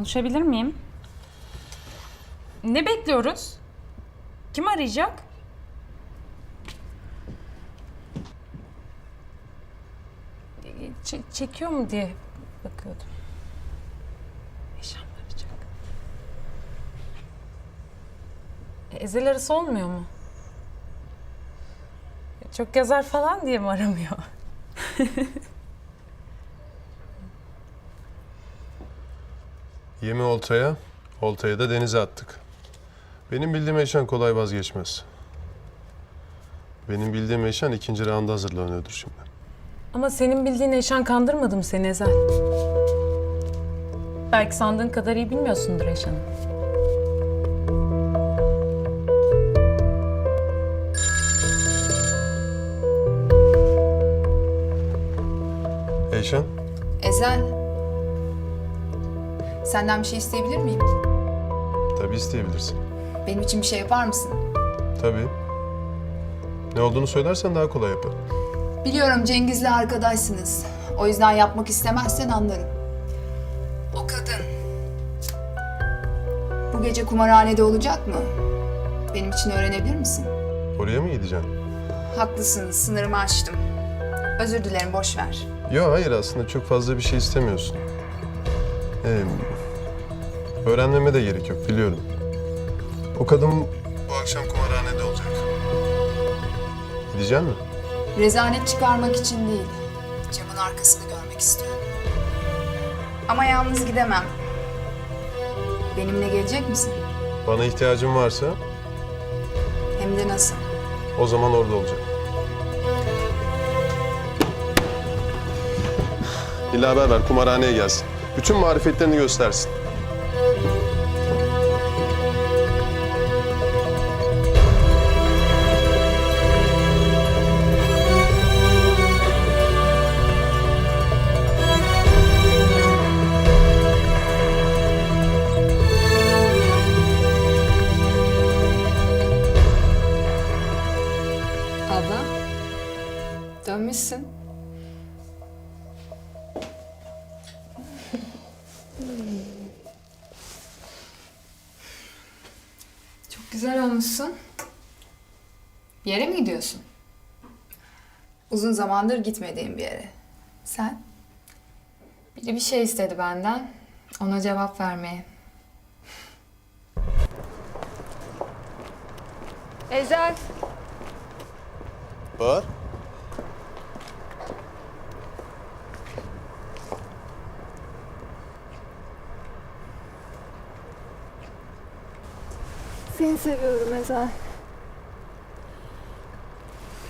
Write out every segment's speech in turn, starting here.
Konuşabilir miyim? Ne bekliyoruz? Kim arayacak? Ç- çekiyor mu diye bakıyordum. Eşan arayacak. E, Ezel arası olmuyor mu? Çok yazar falan diye mi aramıyor? Yemi oltaya, oltayı da denize attık. Benim bildiğim Eşan kolay vazgeçmez. Benim bildiğim Eşan ikinci rounda hazırlanıyordur şimdi. Ama senin bildiğin Eşan kandırmadı mı seni Ezel? Belki sandığın kadar iyi bilmiyorsundur Eşan'ı. Eşan, Ezel. Senden bir şey isteyebilir miyim? tabii isteyebilirsin. Benim için bir şey yapar mısın? Tabii. Ne olduğunu söylersen daha kolay yaparım. Biliyorum Cengiz'le arkadaşsınız. O yüzden yapmak istemezsen anlarım. O kadın. Bu gece kumarhanede olacak mı? Benim için öğrenebilir misin? Oraya mı gideceksin? Haklısın, sınırımı aştım. Özür dilerim, boş ver. Yok hayır aslında çok fazla bir şey istemiyorsun. Ee, öğrenmeme de gerek yok biliyorum. O kadın bu akşam kumarhanede olacak. Gidecek mi? Rezalet çıkarmak için değil, camın arkasını görmek istiyorum. Ama yalnız gidemem. Benimle gelecek misin? Bana ihtiyacın varsa Hem de nasıl? o zaman orada olacak. İlla haber ver kumarhaneye gelsin. Bütün marifetlerini göstersin. Abla, dönmüşsün. Güzel olmuşsun. Bir yere mi gidiyorsun? Uzun zamandır gitmediğim bir yere. Sen? Biri bir şey istedi benden. Ona cevap vermeye. Ezel. Bağır. Seni seviyorum Ezel.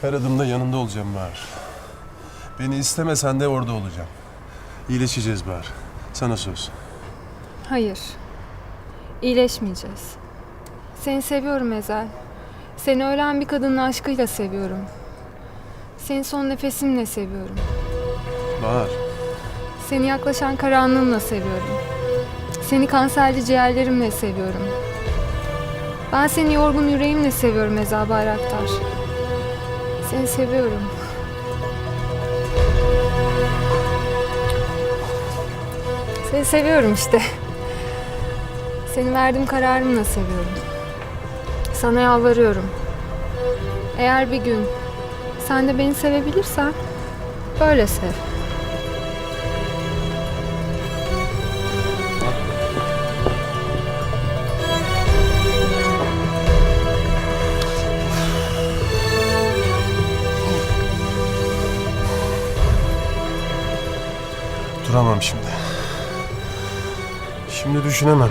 Her adımda yanında olacağım Bahar. Beni istemesen de orada olacağım. İyileşeceğiz Bahar. Sana söz. Hayır. İyileşmeyeceğiz. Seni seviyorum Ezel. Seni ölen bir kadının aşkıyla seviyorum. Seni son nefesimle seviyorum. Bahar. Seni yaklaşan karanlığımla seviyorum. Seni kanserli ciğerlerimle seviyorum. Ben seni yorgun yüreğimle seviyorum Eza Bayraktar. Seni seviyorum. Seni seviyorum işte. Seni verdiğim kararımla seviyorum. Sana yalvarıyorum. Eğer bir gün sen de beni sevebilirsen böyle sev. Duramam şimdi. Şimdi düşünemem.